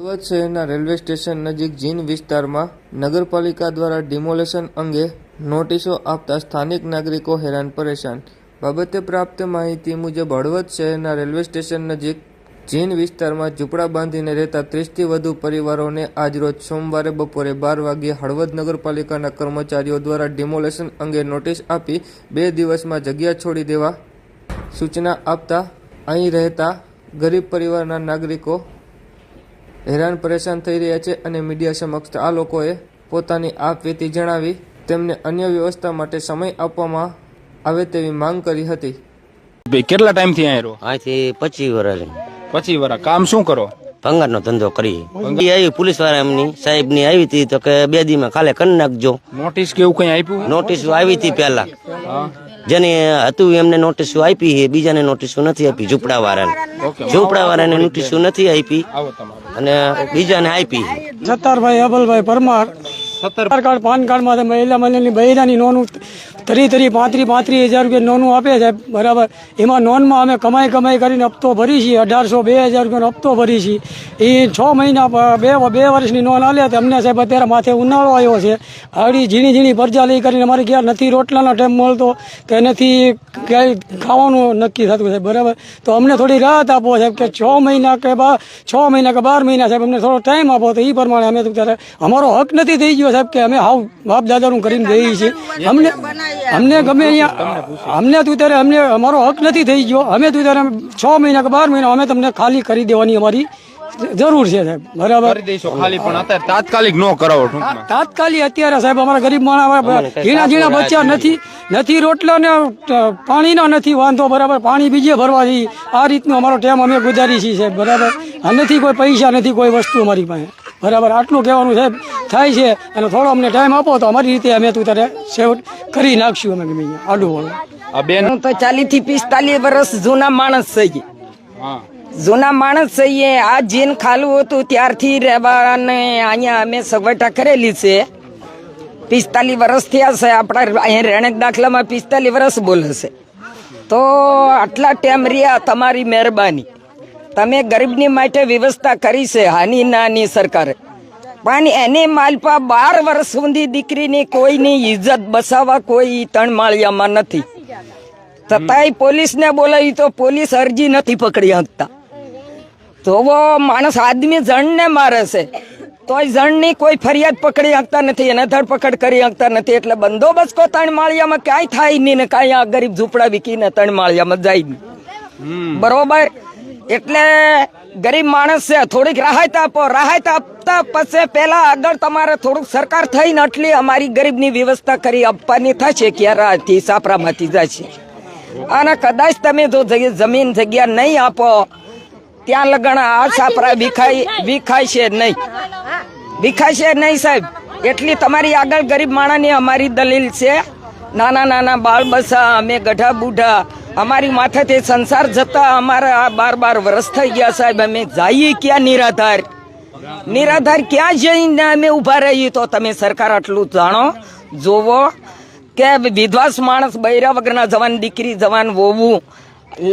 હળવદ શહેરના railway station નજીક જીન વિસ્તારમાં નગરપાલિકા દ્વારા ડિમોલેશન અંગે નોટિસો આપતા સ્થાનિક નાગરિકો હેરાન પરેશાન. બાબતે પ્રાપ્ત માહિતી મુજબ હળવદ શહેરના રેલવે સ્ટેશન નજીક જીન વિસ્તારમાં ઝૂંપડા બાંધીને રહેતા ત્રીસથી વધુ પરિવારોને આજરોજ સોમવારે બપોરે બાર વાગ્યે હળવદ નગરપાલિકાના કર્મચારીઓ દ્વારા ડિમોલેશન અંગે નોટિસ આપી બે દિવસમાં જગ્યા છોડી દેવા સૂચના આપતા અહીં રહેતા ગરીબ પરિવારના નાગરિકો હેરાન પરેશાન થઈ રહ્યા છે અને મીડિયા સમક્ષ આ લોકોએ પોતાની આપવીતી જણાવી તેમને અન્ય વ્યવસ્થા માટે સમય આપવામાં આવે તેવી માંગ કરી હતી. કેટલા ટાઈમથી અહીંયા રહો અહીંથી પચીસ વર્ષ પછી વર્ષ કામ શું કરો? ભંગારનો ધંધો કરી આવી પોલીસવાળા એમની સાહેબની આવી હતી તો કે બે દી માં ખાલે કરી નાખજો. નોટિસ કેવું કઈ આપ્યું? નોટિસ આવી હતી પેલા જેને હતું એમને નોટિસ આપી છે બીજાને નોટિસ નથી આપી ઝૂંપડા વાળાને ઝૂંપડા વાળાને નોટિસ નથી આપી. આવો તમારે. અને બીજાને આપી. સત્તારભાઈ અબલભાઈ પરમાર. આધાર કાર્ડ પાન કાર્ડમાં મહિલા મહિલાની બૈરાની નોનું તરી તરી પાંત્રી પાંત્રીસ હજાર રૂપિયા નોનું આપે છે, બરાબર. એમાં નોનમાં અમે કમાઈ કમાઈ કરીને હપ્તો ભરી છીએ, અઢારસો બે હજાર રૂપિયાનો હપ્તો ભરી છીએ. એ છ મહિના બે બે વર્ષની નોન આલે તો અમને સાહેબ અત્યારે માથે ઉનાળો આવ્યો છે. હળી ઝીણી ઝીણી પરજા લઈ કરીને અમારે ક્યાં નથી રોટલાનો ટાઈમ મળતો, કે નથી ક્યાંય ખાવાનું નક્કી થતું સાહેબ, બરાબર. તો અમને થોડી રાહત આપો સાહેબ, કે છ મહિના કે બાર છ મહિના કે બાર મહિના સાહેબ અમને થોડો ટાઈમ આપો તો એ પ્રમાણે અમે ત્યારે, અમારો હક નથી થઈ ગયો સાહેબ કે અમે હાવ બાપ દાદાનું કરીને જઈએ છીએ. અમને અમને ગમે અહીંયા અમને તું ત્યારે અમને અમારો હક નથી થઈ ગયો. અમે તું ત્યારે છ મહિના કે બાર મહિના અમે તમને ખાલી કરી દેવાની અમારી જરૂર છે સાહેબ. બરાબર? ખાલી પણ અત્યારે તાત્કાલિક નો કરાવો તાત્કાલિક અત્યારે સાહેબ અમારા ગરીબ માણસ ઝીણા ઝીણા બચ્ચા નથી નથી રોટલા ને પાણીનો નથી વાંધો બરાબર? પાણી બીજે ભરવાથી આ રીતનો અમારો ટાઈમ અમે ગુજારી છીએ સાહેબ બરાબર? નથી કોઈ પૈસા નથી કોઈ વસ્તુ અમારી પાસે. બરાબર? આટલું કહેવાનું સાહેબ થાય છે અને થોડો અમને ટાઈમ આપો તો અમારી રીતે અમે તું તારે સેવ કરી નાખશું અમે ગમે અહીંયા આડું વાળું આ બેન હું તો ચાલીસથી પિસ્તાલીસ વર્ષ જૂના માણસ હા. જૂના માણસ છીએ. આ જીન ખાલું હતું ત્યારથી રહેવાને અહીંયા અમે સગવટા કરેલી છે. પિસ્તાલીસ વર્ષ થયા છે. આપણા અહીંયા રહેણેક દાખલામાં પિસ્તાલીસ વર્ષ બોલે છે. તો આટલા ટાઈમ રહ્યા તમારી મહેરબાની. તમે ગરીબની માટે વ્યવસ્થા કરી છે હાની નાની સરકારે. પણ એને માલપા બાર વર્ષ સુધી દીકરીની કોઈની ઇજ્જત બસાવવા કોઈ તણમાળિયામાં માળિયામાં નથી. છતાંય પોલીસને બોલાવી તો પોલીસ અરજી નથી પકડી શકતા તો માણસ આદમી જણને મારે છે. તોય જણની કોઈ ફરિયાદ પકડી શકતા નથી એને ધરપકડ કરી શકતા નથી. એટલે બંદોબસ્ત કો ત્રણ માળિયામાં કાંઈ થાય નહીં ને કાંઈ આ ગરીબ ઝૂંપડા વિકીને તણમાળિયામાં માળિયામાં જાય બરોબર? એટલે ગરીબ માણસ છે, થોડીક રાહત આપો, રાહત આપતા પછી પહેલા આગળ તમારે થોડુંક સરકાર થઈને એટલી અમારી ગરીબની વ્યવસ્થા કરી આપવાની થશે ક્યારાથી સાપરામાંથી જશે. અને કદાચ તમે જો જમીન જગ્યા નહીં આપો, ત્યાં લગણ આ સાપરા વિખાય વિખાય છે નહીં. વિખાય છે નહીં સાહેબ. એટલી તમારી આગળ ગરીબ માણસની અમારી દલીલ છે. નાના નાના બાળ બસા અમે ગઢા બુઢા અમારી માથેથી સંસાર જતા અમારા આ બાર બાર વર્ષ થઈ ગયા સાહેબ અમે જઈએ ક્યાં નિરાધાર? નિરાધાર ક્યાં જઈને અમે ઊભા રહીએ તો તમે સરકાર આટલું જાણો? જોવો કે વિધવાસ માણસ બૈરા વગરના જવાન દીકરી જવાન વોવું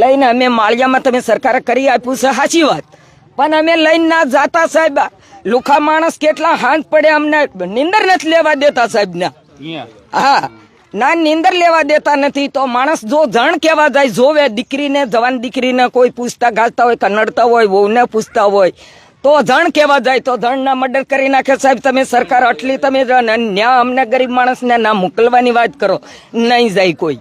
લઈને અમે માળિયામાં તમે સરકારે કરી આપ્યું છે સાચી વાત. પણ અમે લઈને ના જાતા સાહેબ. લુખા માણસ કેટલા હાથ પડે અમને નિંદર નથી લેવા દેતા સાહેબ ના હા. ના, નિંદર લેવા દેતા નથી. તો માણસ જો જણ કહેવા જાય, જોવે દીકરીને, જવાન દીકરીને કોઈ પૂછતા, ગાલતા હોય કનડતા હોય, વહુને પૂછતા હોય, તો જણ કહેવા જાય, તો જણના મર્ડર કરી નાખે. સાહેબ, તમે સરકાર આટલી તમે ન્યા અમને ગરીબ માણસને ના મોકલવાની વાત કરો. નહીં જાય કોઈ.